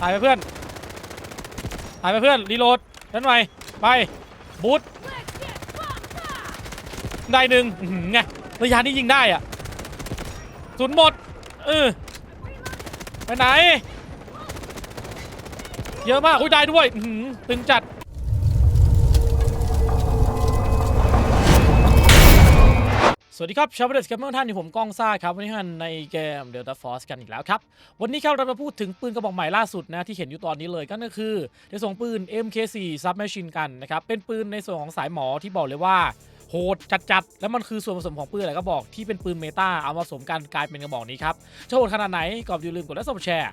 ตายไปเพื่อนตายไปเพื่อนรีโหลดนั่นหน่ไปบูทได้หนึ่งไงระยะนี้ยิงได้อะศูนหมดเออไปไหน เยอะมากอุ้ยได้ด้วยตึงจัด สวัสดีครับชาวประเด็นสแกมเมอร์ท่านอยู่ผมก้องซ่าครับ วันนี้ท่านในเกม Delta Force กันอีกแล้วครับ วันนี้ครับเรามาพูดถึงปืนกระบอกใหม่ล่าสุดนะ ที่เห็นอยู่ตอนนี้เลยก็คือในส่งปืน MK4 Submachine Gun นะครับ เป็นปืนในส่วนของสายหมอที่บอกเลยว่า โหดจัดๆ แล้วมันคือส่วนผสมของปืนอะไรก็บอกที่เป็นปืนเมตาเอามาผสมกันกลายเป็นกระบอกนี้ครับจะโหดขนาดไหนก็อย่าลืมกดไลค์ซับแชร์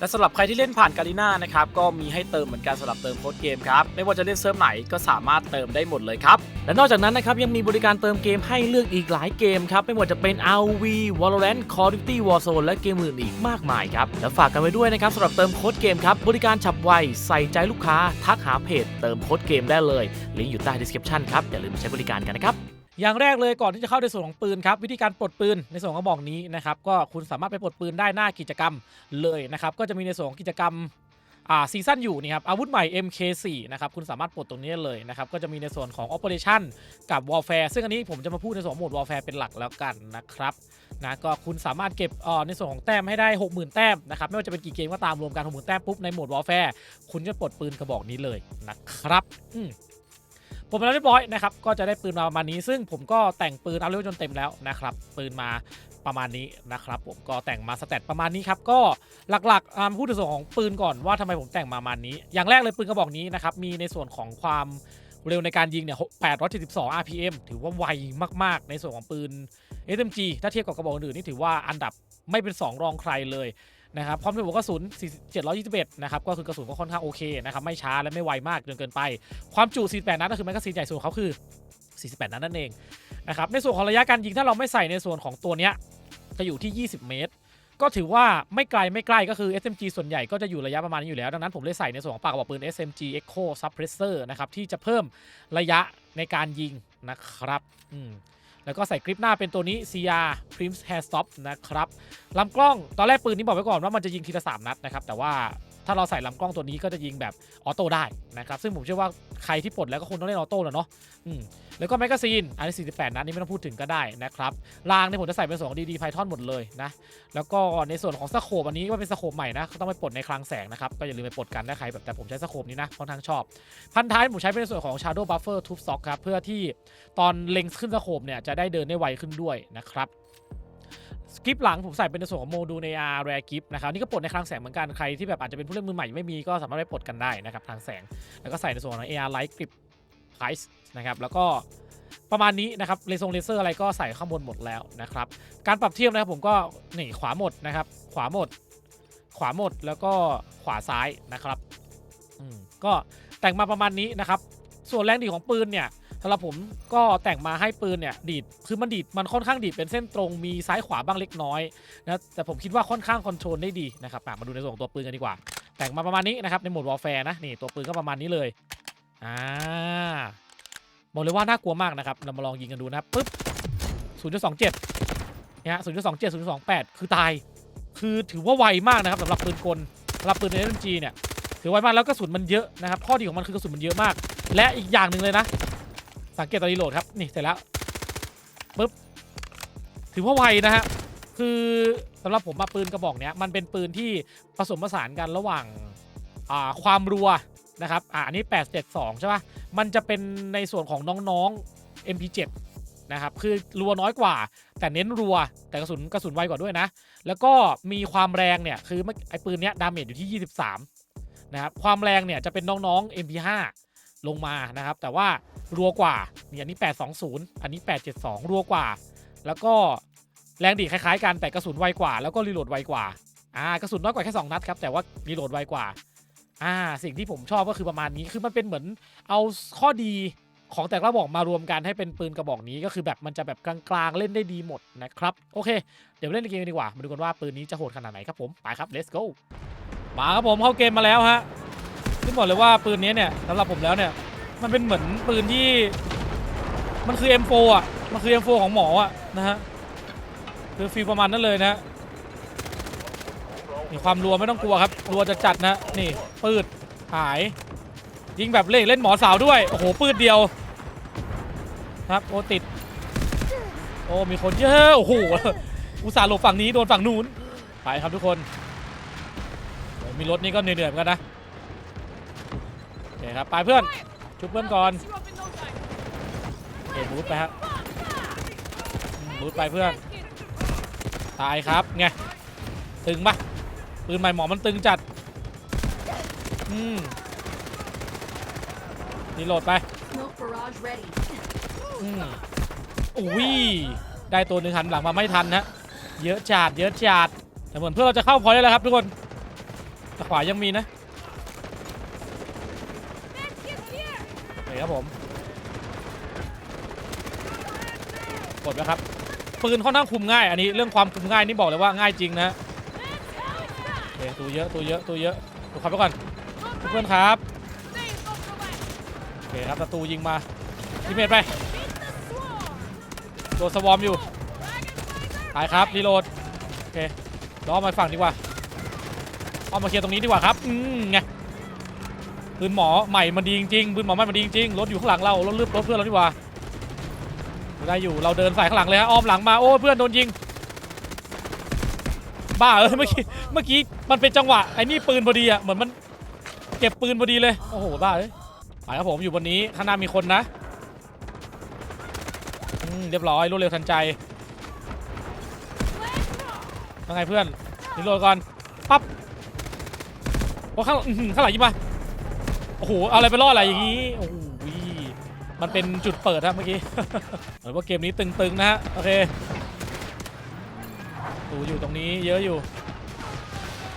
และสำหรับใครที่เล่นผ่านกาลิน่านะครับก็มีให้เติมเหมือนกันสำหรับเติมโค้ดเกมครับไม่ว่าจะเล่นเซิร์ฟไหนก็สามารถเติมได้หมดเลยครับและนอกจากนั้นนะครับยังมีบริการเติมเกมให้เลือกอีกหลายเกมครับไม่ว่าจะเป็น RV Valorant Call of Duty Warzone และเกมอื่นอีกมากมายครับและฝากกันไว้ด้วยนะครับสำหรับเติมโค้ดเกมครับบริการฉับไวใส่ใจลูกค้าทักหาเพจเติมโค้ดเกมได้เลยลิงก์อยู่ใต้ description ครับอย่าลืมใช้บริการกันนะครับ อย่างแรกเลยก่อนที่จะเข้าในส่วนของปืนครับวิธีการปลดปืนในส่วนของกระบอกนี้นะครับก็คุณสามารถไปปลดปืนได้หน้ากิจกรรมเลยนะครับก็จะมีในส่วนของกิจกรรมอ่าซีซั่นอยู่นี่ครับอาวุธใหม่ MK4 นะครับคุณสามารถปลดตรงนี้เลยนะครับก็จะมีในส่วนของ Operation กับ Warfare ซึ่งอันนี้ผมจะมาพูดในส่วนของโหมด Warfare เป็นหลักแล้วกันนะครับนะก็คุณสามารถเก็บอ่อในส่วนของแต้มให้ได้ 60,000 แต้มนะครับไม่ว่าจะเป็นกี่เกมก็ตามรวมกัน60,000แต้มปุ๊บในโหมด Warfare คุณจะปลดปืนกระบอกนี้เลยนะครับอืม ผมแล้วเรียบร้อยนะครับก็จะได้ปืนมาประมาณนี้ ซึ่งผมก็แต่งปืนเอาเร็วจนเต็มแล้วนะครับปืนมาประมาณนี้นะครับผมก็แต่งมาสเตตประมาณนี้ครับก็หลักๆพูดถึงส่วนของปืนก่อนว่าทำไมผมแต่งมาประมาณนี้ อย่างแรกเลยปืนกระบอกนี้นะครับมีในส่วนของความเร็วในการยิงเนี่ย 872 RPM ถือว่าไวมาก ๆ ในส่วนของปืน SMG ถ้าเทียบกับกระบอกอื่นนี่ถือว่าอันดับไม่เป็น 2 รองใครเลย นะครับพร้อมด้วยหัวกระสุน721นะครับก็คือกระสุนก็ค่อนข้างโอเคนะครับไม่ช้าและไม่ไวมากจนเกินไป ความจุ 48 นัดก็คือแมกกาซีนใหญ่สุดของเขาคือ 48 นัดนั่นเองนะครับในส่วนของระยะการยิงถ้าเราไม่ใส่ในส่วนของตัวเนี้ยจะอยู่ที่ 20 เมตร ก็ถือว่าไม่ไกลไม่ใกล้ก็คือ SMG ส่วนใหญ่ก็จะอยู่ระยะประมาณนี้อยู่แล้ว ดังนั้นผมเลยใส่ในส่วนของปากกระบอกปืน SMG Echo Suppressor นะครับที่จะเพิ่มระยะในการยิงนะครับอืม แล้วก็ใส่กริปหน้าเป็นตัวนี้ CR prince Hair Stop นะครับลำกล้องตอนแรกปืนนี้บอกไว้ก่อนว่ามันจะยิงทีละ 3 นัดนะครับ แต่ว่า ถ้าเราใส่ลำกล้องตัวนี้ก็จะยิงแบบออโต้ได้นะครับซึ่งผมเชื่อว่าใครที่ปลดแล้วก็คงต้องเล่นออโต้แหละเนาะอืมแล้วก็แมกกาซีนอันนี้ 48 นัดนี่ไม่ต้องพูดถึงก็ได้นะครับรางเนี่ยผมจะใส่เป็นส่วนของ DD Python หมดเลยนะแล้วก็ในส่วนของสโคปอันนี้ก็เป็นสโคปใหม่นะต้องไปปลดในคลังแสงนะครับก็อย่าลืมไปปลดกันถ้าใครแบบแต่ผมใช้สโคปนี้นะค่อนข้างชอบ พันท้ายผมใช้เป็นส่วนของ Shadow Buffer Tube Stock ครับเพื่อที่ตอนเล็งขึ้นสโคปเนี่ยจะได้เดินได้ไวขึ้นด้วยนะครับ สกิปหลังผมใส่เป็นในส่วนของโมดูลใน R Rare Gift นะครับนี่ก็ปลดในคลังแสงเหมือนกันใครที่แบบอาจจะเป็นผู้เล่นมือใหม่ไม่มีก็สามารถไปปลดกันได้นะครับคลังแสง แล้วก็ใส่ในส่วนของ AR Light Grip Price นะครับแล้วก็ประมาณนี้นะครับเลซงเลเซอร์อะไรก็ใส่ข้างบนหมดแล้วนะครับการปรับเทียบนะครับผมก็นี่ขวาหมดนะครับขวาหมด ขวาหมดแล้วก็ขวาซ้ายนะครับก็แต่งมาประมาณนี้นะครับส่วนแรงดีของปืนเนี่ย สำหรับผมก็แต่งมาให้ปืนเนี่ยดีดคือมันดีดมันค่อนข้างดีดเป็นเส้นตรงมีซ้ายขวาบ้างเล็กน้อยนะแต่ผมคิดว่าค่อนข้างคอนโทรลได้ดีนะครับมาดูในส่วนของตัวปืนกันดีกว่า แต่งมาประมาณนี้นะครับในโหมดวอลแฟร์นะนี่ตัวปืนก็ประมาณนี้เลยอ่าบอกเลยว่าน่ากลัวมากนะครับเรามาลองยิงกันดูนะครับปึ๊บ0.27เนี่ยฮะ0.27 0.28 คือตาย คือถือว่าไวมากนะครับสำหรับปืนกลสำหรับปืน SMG เนี่ยถือไวมากแล้วกระสุนมันเยอะนะครับข้อดีของมันคือกระสุนมันเยอะมาก และอีกอย่างหนึ่งเลยนะ สังเกตตอนรีโหลดครับ นี่เสร็จแล้วปึ๊บถือว่าไวนะฮะ คือสำหรับผมมาปืนกระบอกเนี้ยมันเป็นปืนที่ผสมผสานกันระหว่างอ่าความรัวนะครับอ่าอันนี้ 872 ใช่ปะมันจะเป็นในส่วนของน้องๆ MP7 นะครับ คือรัวน้อยกว่า แต่เน้นรัว แต่กระสุนกระสุนไวกว่าด้วยนะ แล้วก็มีความแรงเนี่ย คือเมื่อไอ้ปืนเนี้ยดาเมจอยู่ที่ 23 นะครับ ความแรงเนี่ยจะเป็นน้องๆ MP5 ลงมานะครับ แต่ว่ารัวกว่านี่อันนี้ 820 อันนี้ 872 รัวกว่า แล้วก็แรงดีคล้ายๆกันแต่กระสุนไวกว่า แล้วก็รีโหลดไวกว่าอ่ากระสุนน้อยกว่าแค่2นัดครับแต่ว่ารีโหลดไวกว่าอ่าสิ่งที่ผมชอบก็คือประมาณนี้คือมันเป็นเหมือนเอาข้อดีของแต่ละกระบอกมารวมกันให้เป็นปืนกระบอกนี้ก็คือแบบมันจะแบบกลางๆเล่นได้ดีหมดนะครับโอเค เดี๋ยวเล่นเกมกันดีกว่ามาดูกันว่าปืนนี้จะโหดขนาดไหนครับผมไปครับ let's go มาครับผมเข้าเกมมาแล้วฮะ ที่บอกเลยว่าปืนนี้เนี่ยสำหรับผมแล้วเนี่ย มันเป็นเหมือนปืนที่ มันคือ M4 อะ มันคือ M4 ของหมออะนะฮะ คือฟีลประมาณนั้นเลยนะนี่ความรัวไม่ต้องกลัวครับรัวจะจัดนะนี่ปืดหาย ยิงแบบเล่นเล่นหมอสาวด้วย โอ้โหปืดเดียวครับโอติด โอ้มีคนเยอะโอ้โหอุตส่าห์หลบฝั่งนี้โดนฝั่งนู้นไปครับทุกคนมีรถนี่ก็เหนื่อยๆเหมือนกันนะ คครับไปเพื่อนชุบเพื่อนก่อนโอเคบูทไปฮะอืมบูทไปเพื่อน ตายครับไงตึงปะปืนใหม่หมอมันตึงจัดอืมรีโหลดไป Smoke barrage ready. อืมอุ้ยได้ตัวหนึ่งหันหลังมาไม่ทันนะเยอะจัดเยอะจัดแต่เหมือนเพื่อนเราจะเข้าพอยต์ได้แล้วครับทุกคนแต่ขวายังมีนะโอเครับผม กดนะครับ ปืนค่อนข้างคุมง่าย อันนี้เรื่องความคุมง่ายนี่บอกเลยว่าง่ายจริงนะโอเคตัวเยอะตัวเยอะตัวเยอะดูครับไปก่อนเพื่อนครับโอเคครับศัตรูยิงมาทีเมทไปโดนสวอมอยู่ตายครับรีโหลดโอเคล้อมาฝั่งดีกว่าเอามาเคลียร์ตรงนี้ดีกว่าครับ อืมไง ปืนหมอใหม่มันดีจริงๆปืนหมอใหม่มันดีจริงๆรถอยู่ข้างหลังเรารถลืบรถเพื่อนเราดีกว่าได้อยู่เราเดินใสายข้างหลังเลยฮะอ้อมหลังมาโอ้เพื่อนโดนยิง บ้าเออเมื่อกี้เมื่อกี้มันเป็นจังหวะไอ้นี่ปืนพอดีอะเหมือนมันเก็บปืนพอดีเลยโอ้โหบ้าเอ้ยไปครับผมอยู่บนนี้ข้างหน้ามีคนนะเรียบร้อยรวดเร็วทันใจยังไงเพื่อนรีโหลดก่อนปั๊บโอ้ข้างอื้อหือข้างหลังยิงมา โอ้โหเอาอะไรไปล่ออะไรอย่างงี้โอ้โหมันเป็นจุดเปิดครับเมื่อกี้เหมือนว่าเกมนี้ตึงๆนะฮะโอเคดูอยู่ตรงนี้เยอะอยู่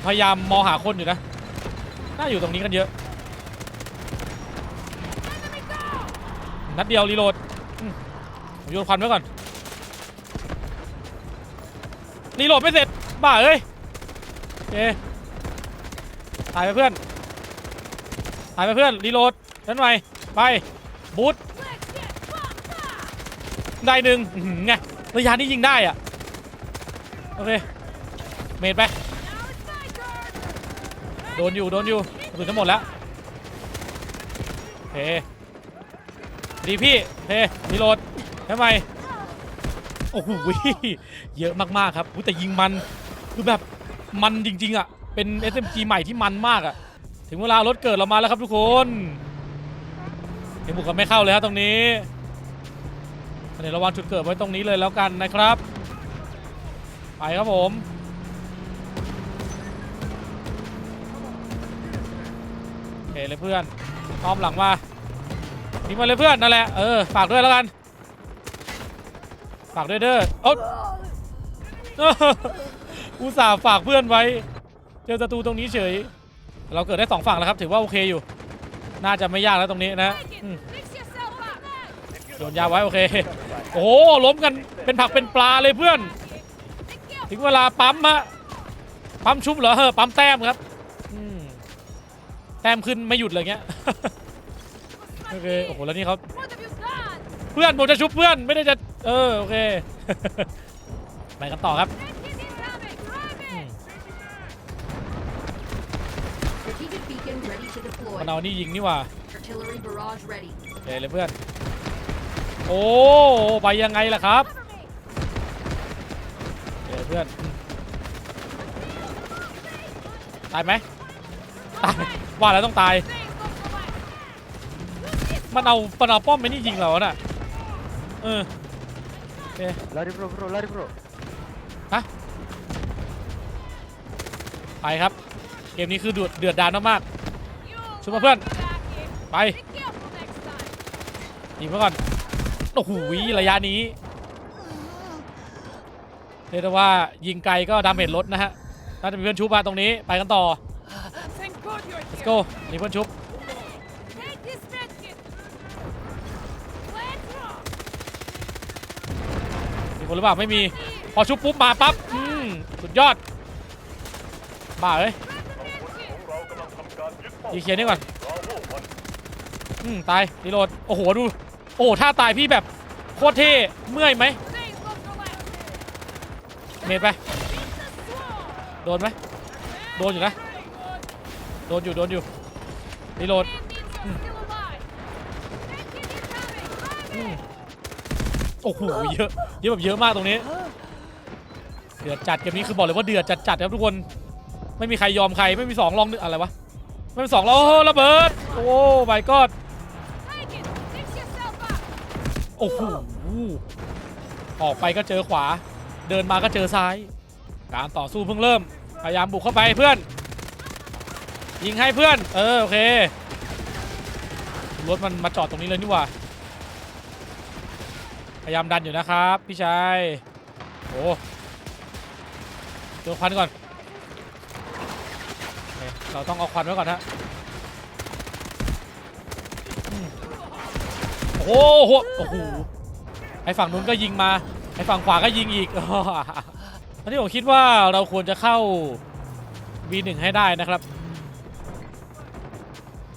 พยายามมองหาคนอยู่นะน่าอยู่ตรงนี้กันเยอะ นัดเดียวรีโหลดผมโยนควันไว้ก่อนรีโหลดไม่เสร็จบ้าเอ้ยโอเคถ่ายไปเพื่อน ถ่ายไปเพื่อนรีโหลดนั่นไงไปบูทได้หนึ่งไงระยะนี้ยิงได้อะโอเคเมดไปโดนอยู่โดนอยู่กระสุนจะหมดแล้วเคดีพี่เครีโหลดทำไมโอ้โหเยอะมากๆครับแต่ยิงมันคือแบบมันจริง ๆอะเป็น SMG ใหม่ที่มันมากอะ ถึงเวลารถเกิดเรามาแล้วครับทุกคนเห็นบุกกันไม่เข้าเลยครับตรงนี้เดี๋ยวระวังจุดเกิดไว้ตรงนี้เลยแล้วกันนะครับ ไปครับผมโอเคเลยเพื่อนอ้อมหลังมาทิ้งมาเลยเพื่อนนั่นแหละเออฝากด้วยแล้วกันฝากด้วยเด้อโอ๊อุตส่าห์ฝากเพื่อนไว้ เจอศัตรูตรงนี้เฉย เราเกิดได้สองฝั่งแล้วครับถือว่าโอเคอยู่ น่าจะไม่ยากแล้วตรงนี้นะอืมโยนยาไว้โอเค โอ้โหล้มกันเป็นผักเป็นปลาเลยเพื่อน ถึงเวลาปั๊มฮะปั๊มชุบเหรอเฮ้อปั๊มแต้มครับอืมแต้มขึ้นไม่หยุดเลยเงี้ยโอเคโอ้โหแล้วนี่เขาเพื่อนผมจะชุบเพื่อนไม่ได้จะเออโอเคไปกันต่อครับ Strategic beacon ready to มัน deploy. เอานี่ยิงนี่หว่า Artillery barrage ready. โอเคเลยเพื่อน โอ้ไปยังไงล่ะครับโอเคเพื่อนอืมตายไหมตาย ว่าแล้วต้องตาย มันเอามันเอาป้อมไปนี่ยิงเราน่ะ เออ Lari bro bro, lari bro. ไปครับ เกมนี้คือเดือดเดือดดานมากๆ ช่วยมาเพื่อน ไปยิงมาก่อนโอ้โหระยะนี้เรียกได้ว่ายิงไกลก็ดาเมจลดนะฮะน่าจะมีเพื่อนชูปาตรงนี้ไปกันต่อ let's go นี่เพื่อนชุบมีคนหรือเปล่าไม่มีพอชุบปุ๊บมาปั๊บสุดยอดบ้าเอ้ย ดีเคลียร์นี่ก่อนอืมตายรีโหลดโอ้โหดู โอ้ท่าตายพี่แบบโคตรเท่เมื่อยไหมเมดไปโดนไหมโดนอยู่นะโดนอยู่โดนอยู่รีโหลดโอ้โหเยอะเยอะแบบเยอะมากตรงนี้เดือดจัดเกมนี้คือบอกเลยว่าเดือดจัดจัดครับทุกคน ไม่มีใครยอมใครไม่มีสองลองนึ่งอะไรวะ ไม่มีสองแล้วโอ้ระเบิด โอ้ my god Take it. Fix yourself up. โอ้โหออกไปก็เจอขวา เดินมาก็เจอซ้าย การต่อสู้เพิ่งเริ่ม พยายามบุกเข้าไปเพื่อน ยิงให้เพื่อน เออโอเค รถมันมาจอดตรงนี้เลยนี่หว่า พยายามดันอยู่นะครับ พี่ชาย โอ้โดนควันก่อน เราต้องเอาควันไว้ก่อนฮะโอ้โหโอ้โหไอ้ฝั่งนู้นก็ยิงมาไอ้ฝั่งขวาก็ยิงอีกตอนนี้ผมคิดว่าเราควรจะเข้า V1 ให้ได้นะครับ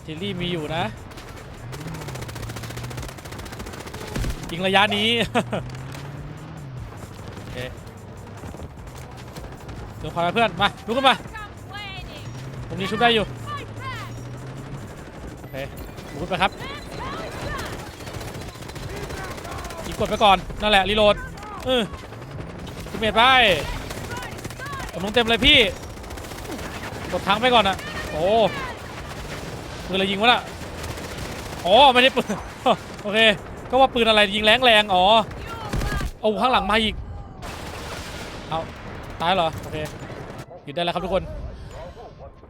ทิลลี่มีอยู่นะยิงระยะนี้โอเคเดี๋ยวขอมาเพื่อนมาลุกขึ้นมา มนี้ชุบได้อยู่โอเคลุกไปครับ Let's go. ยิงกดไปก่อนนั่นแหละรีโหลดเออคุณเมดไปผมลงเต็มเลยพี่กดทั้งไปก่อนอะโอ้ปืนอะไรยิงวะน่ะอ๋อไม่ใช่ปืนโอเคก็ว่าปืนอะไรยิงแรงแรงๆอ๋อ You เอาข้างหลังมาอีกเอาตายเหรอโอเคหยุดได้แล้วครับทุกคน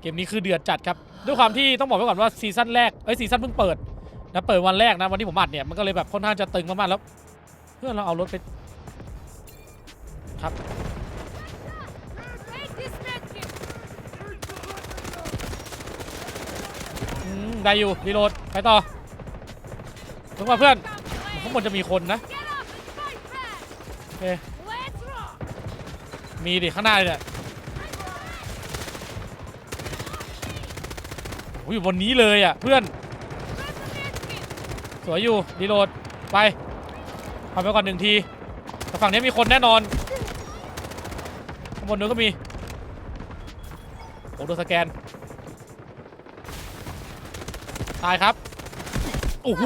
เกมนี้คือเดือดจัดครับ ด้วยความที่ต้องบอกไว้ก่อนว่าซีซั่นแรกเอ้ยซีซั่นเพิ่งเปิดนะเปิดวันแรกนะวันที่ผมอัดเนี่ยมันก็เลยแบบค่อนข้างจะตึงมากๆแล้ว เพื่อนเราเอารถไปครับได้อยู่รีโหลดไปต่อถึงว่าเพื่อนข้างบนจะมีคนนะโอเคมีดิข้างหน้าเลยเนี่ย อ้ยอยู่บนนี้เลยอะเพื่อน สวยอยู่รีโหลดไปทำไปก่อนหนึ่งทีแต่ฝั่งนี้มีคนแน่นอนข้างบนนู้นก็มีโอ้โดนสแกน ตายครับ โอ้โห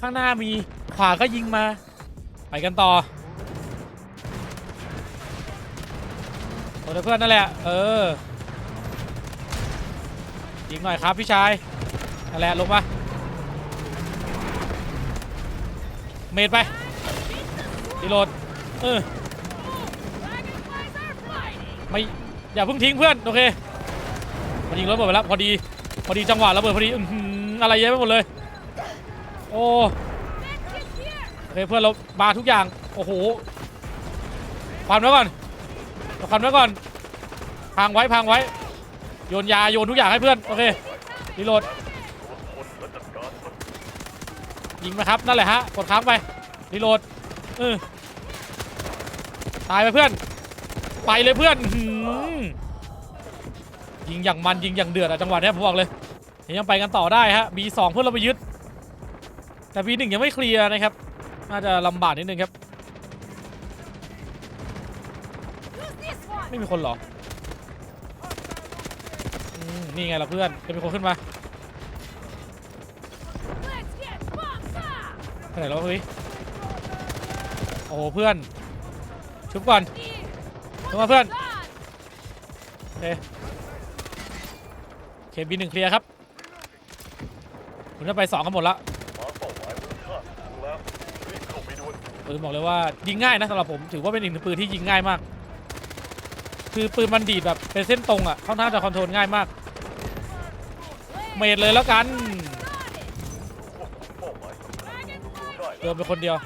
ข้างหน้ามี ขวาก็ยิงมา ไปกันต่อโอ้เดี๋ยวเพื่อนนั่นแหละ เออ ยิงหน่อยครับพี่ชายนั่นแหละลงมาเมดไปรีโหลดเออไม่อย่าเพิ่งทิ้งเพื่อนโอเคมันยิงระเบิดไปแล้วพอดีพอดีจังหวะระเบิดพอดีอะไรเยอะไปหมดเลย โอ้โอเคเพื่อนเรามาทุกอย่างโอ้โหพันไว้ก่อนพันไว้ก่อนพังไว้พังไว้ โยนยาโยนทุกอย่างให้เพื่อนโอเครีโหลดยิงไหมครับนั่นแหละฮะกดค้างไปรีโหลดเออตายไปเพื่อน ไปเลยเพื่อนยิงอย่างมันยิงอย่างเดือดอะจังหวะนี้ผมบอกเลยยังไปกันต่อได้ฮะ B2 เพื่อนเราไปยึด แต่ B1 ยังไม่เคลียร์นะครับ น่าจะลำบากนิดนึงครับ ไม่มีคนเหรอ มนี่ไงล่ะเพื่อน จะมีคนขึ้นมาไปไหนแล้วเฮ้ยโอ้โหเพื่อน ชุบก่อนชุบมาเพื่อนโอเคเคบีหนึ่งเคลียร์ครับผมจะไปสองกันหมดละผมบอกเลยว่ายิงง่ายนะสำหรับผมถือว่าเป็นอีกหนึ่งปืนที่ยิงง่ายมาก คือปืนมันดีดแบบเป็นเส้นตรงอะค่อนข้างจะคอนโทรลง่ายมาก เมดเลยแล้วกันเดินไปคนเดียว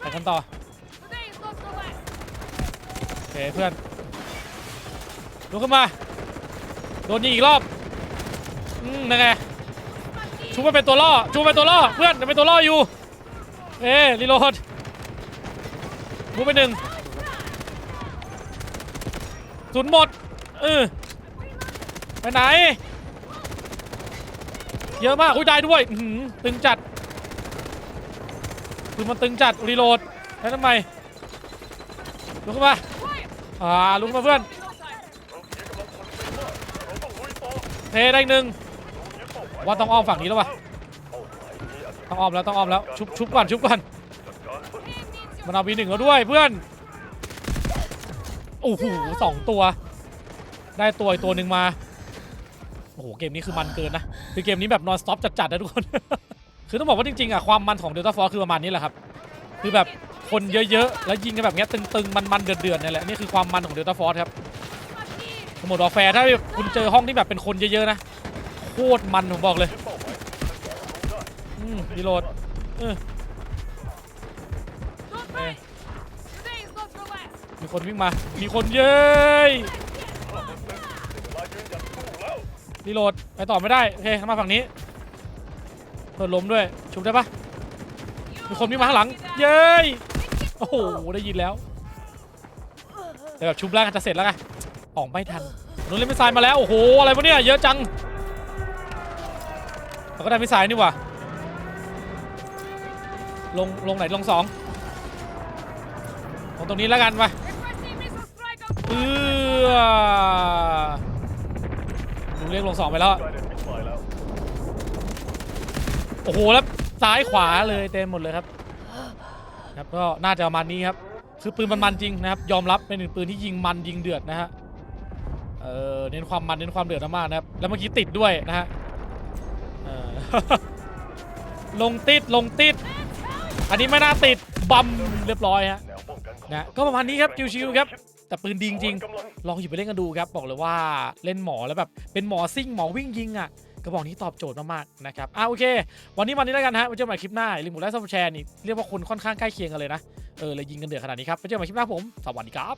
ไปกันต่อโอเคเพื่อนลุกขึ้นมา โดนยิงอีกรอบอืมยังไงชูมาเป็นตัวล่อชูมาเป็นตัวล่อเพื่อนจะเป็นตัวล่ออยู่ เอ๊รีโหลดมูไปหนึ่ง ศูนย์หมดเออไปไหน เยอะมากอุ้ยได้ด้วยตึงจัด คือมันตึงจัด รีโหลด แล้วทำไม ลุกขึ้นมา อ่า ลุกขึ้นมาเพื่อน เทได้หนึ่งว่าต้องอ้อมฝั่งนี้แล้ววะต้องอ้อมแล้วต้องอ้อมแล้ว ชุบชุบก่อนชุบก่อนมันเอาวีหนึ่งแล้วด้วยเพื่อน โอ้โหสองตัว ได้ตัวอีกตัวหนึ่งมา โอ้โห เกมนี้คือมันเกินนะ คือเกมนี้แบบนอนสต็อปจัดๆนะทุกคน คือต้องบอกว่าจริงๆอะความมันของ Delta Force คือประมาณนี้แหละครับ คือแบบคนเยอะๆ แล้วยิงกันแบบเนี้ยตึงๆ มันๆ เดือดๆเนี่ยแหละ นี่คือความมันของ Delta Force ครับสมมติว่าแฟร์ถ้าคุณเจอห้องที่แบบเป็นคนเยอะๆนะ โคตรมันผมบอกเลยอืมรีโหลดเออ มีคนวิ่งมา มีคนเย้ยรีโหลด ไปต่อไม่ได้ โอเคเข้ามาฝั่งนี้ เปิดล้มด้วย ชุบได้ปะมีคนวิ่งมาข้างหลัง เย้ยโอ้โห ได้ยินแล้ว แต่แบบชุบแล้วกันจะเสร็จแล้วไงออกไม่ทันนู้นเล่นมิสไซล์มาแล้ว โอ้โห อะไรวะเนี่ย เยอะจังเราก็ได้มิสไซล์นี่ว่าลง ลงไหน ลงสองลงตรงนี้แล้วกันไป อลุงเรียกลงสองไปแล้ว โอ้โห แล้วซ้ายขวาเลยเต็มหมดเลยครับ ครับก็น่าจะประมาณนี้ครับ คือปืนมันมันจริงนะครับ ยอมรับเป็นหนึ่งปืนที่ยิงมันยิงเดือดนะฮะ เออเน้นความมันเน้นความเดือดมากนะครับ แล้วเมื่อกี้ติดด้วยนะฮะลงติดลงติด อันนี้ไม่น่าติดบัมเรียบร้อยฮะนะก็ประมาณนี้ครับชิวๆครับ แต่ปืนดีจริงๆลองหยิบไปเล่นกันดูครับ บอกเลยว่าเล่นหมอแล้วแบบเป็นหมอซิ่งหมอวิ่งยิงอะกระบอกนี้ตอบโจทย์มากๆนะครับอะโอเค วันนี้วันนี้แล้วกันฮะไว้เจอกันใหม่คลิปหน้าอย่าลืมกดไลค์ซับสไครต์แชร์นี่เรียกว่าคนค่อนข้างใกล้เคียงกันเลยนะ เออเลยยิงกันเดือดขนาดนี้ครับไว้เจอกันใหม่คลิปหน้าผม สวัสดีครับ